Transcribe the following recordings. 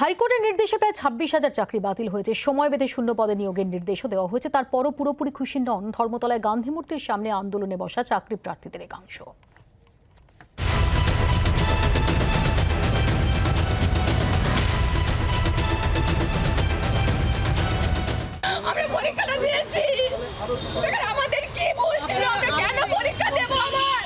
হাইকোর্টের নির্দেশে প্রায় ছাব্বিশ হাজার চাকরি বাতিল হয়েছে। সময় বেঁধে শূন্য পদে নিয়োগের নির্দেশও দেওয়া হয়েছে। তারপরও পুরোপুরি খুশি নন। ধর্মতলায় গান্ধী মূর্তির সামনে আন্দোলনে বসা চাকরি প্রার্থীদের একাংশ। আমরা পরীক্ষাটা দিয়েছি। আমাদের কি ভুল আমরা কেন পরীক্ষা দেবো আবার?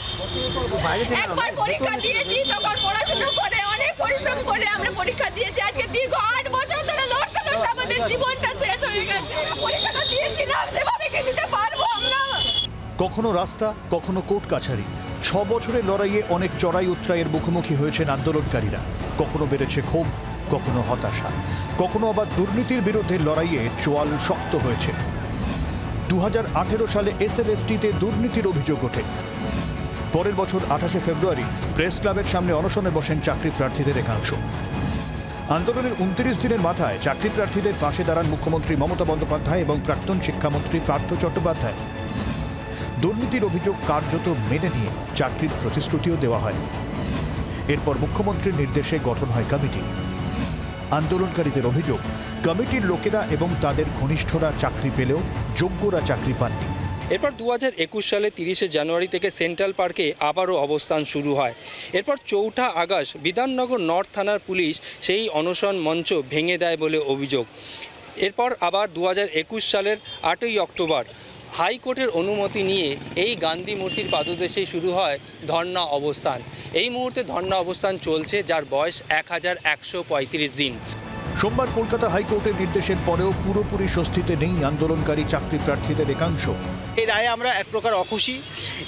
একবার পরীক্ষা দিয়েছি তখন পড়াশোনা করে অনেক পরিশ্রম করে আমরা পরীক্ষা দিয়েছি আজকে দীর্ঘ আট বছর ধরে লড়তে লড়তে আমাদের জীবনটা শেষ হয়ে গেছে আমরা পরীক্ষাটা দিয়েছি না সেভাবে কি দিতে পারব আমরা কখনো রাস্তা, কখনো কোর্ট কাছারি ছ বছরের লড়াইয়ে অনেক চড়াই উত্তরায়ের মুখোমুখি হয়েছেন আন্দোলনকারীরা। কখনো বেড়েছে ক্ষোভ, কখনো হতাশা। কখনো আবার দুর্নীতির বিরুদ্ধে লড়াইয়ে চোয়াল শক্ত হয়েছে। দু হাজার আঠেরো সালে এসএলএসটিতে দুর্নীতির অভিযোগ ওঠে। পরের বছর আঠাশে ফেব্রুয়ারি প্রেস ক্লাবের সামনে অনশনে বসেন চাকরি প্রার্থীদের একাংশ। আন্দোলনের উনত্রিশ দিনের মাথায় চাকরি প্রার্থীদের পাশে দাঁড়ান মুখ্যমন্ত্রী মমতা বন্দ্যোপাধ্যায় এবং প্রাক্তন শিক্ষামন্ত্রী পার্থ চট্টোপাধ্যায়। দুর্নীতির অভিযোগ কার্যত মেনে নিয়ে চাকরির প্রতিশ্রুতিও দেওয়া হয়। এরপর মুখ্যমন্ত্রীর নির্দেশে গঠন হয় কমিটি। আন্দোলনকারীদের অভিযোগ, কমিটির লোকেরা এবং তাদের ঘনিষ্ঠরা চাকরি পেলেও যোগ্যরা চাকরি পাননি। এরপর দু হাজার একুশ সালে তিরিশে জানুয়ারি থেকে সেন্ট্রাল পার্কে আবারও অবস্থান শুরু হয়। এরপর চৌঠা আগস্ট বিধাননগর নর্থ থানার পুলিশ সেই অনশন মঞ্চ ভেঙে দেয় বলে অভিযোগ। এরপর আবার দু হাজার একুশ সালের আটই অক্টোবর হাইকোর্টের অনুমতি নিয়ে এই গান্ধী মূর্তির পাদদেশেই শুরু হয় ধর্ণা অবস্থান। এই মুহূর্তে ধর্ণা অবস্থান চলছে যার বয়স এক হাজার একশো পঁয়ত্রিশ দিন। সোমবার কলকাতা হাইকোর্টের নির্দেশের পরেও পুরোপুরি স্বস্তিতে নেই আন্দোলনকারী চাকরি প্রার্থীদের একাংশ। এই রায়ে আমরা এক প্রকার অখুশি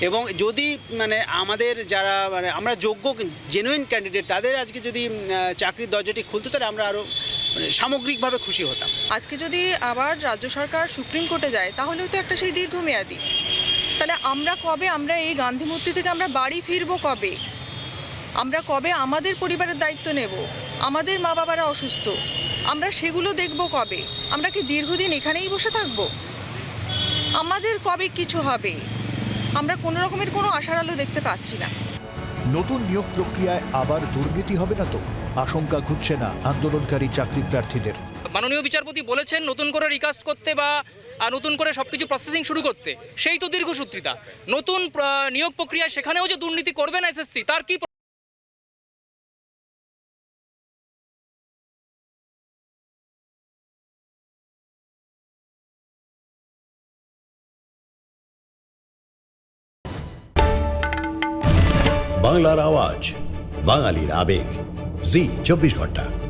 এবং যদি মানে আমাদের যারা মানে আমরা যোগ্য জেনুইন ক্যান্ডিডেট তাদের আজকে যদি চাকরির দরজাটি খুলতে তাহলে আমরা আরও মানে সামগ্রিকভাবে খুশি হতাম। আজকে যদি আবার রাজ্য সরকার সুপ্রিম কোর্টে যায় তাহলেও তো একটা সেই দীর্ঘমেয়াদী। তাহলে আমরা কবে আমরা এই গান্ধী মূর্তি থেকে আমরা বাড়ি ফিরবো কবে? আমরা কবে আমাদের পরিবারের দায়িত্ব নেব? আমাদের মা বাবারা অসুস্থ। আমরা সেগুলো দেখব কবে? আমরা কি দীর্ঘদিন এখানেই বসে থাকব? আমাদের কবে কিছু হবে? আমরা কোনো রকমের কোনো আশার আলো দেখতে পাচ্ছি না। নতুন নিয়োগ প্রক্রিয়ায় আবার দুর্নীতি হবে না তো? আশঙ্কা ঘুরছে না আন্দোলনকারী চাকরি প্রার্থীদের। মাননীয় বিচারপতি বলেছেন নতুন করে রিকাস্ট করতে বা নতুন করে সব কিছু প্রসেসিং শুরু করতে। সেই তো দীর্ঘসূত্রিতা নতুন নিয়োগ প্রক্রিয়া সেখানেও যে দুর্নীতি করবে না এসএসসি তার কি বাংলার আওয়াজ বাঙালির আবেগ। जी चौबीस घंटा।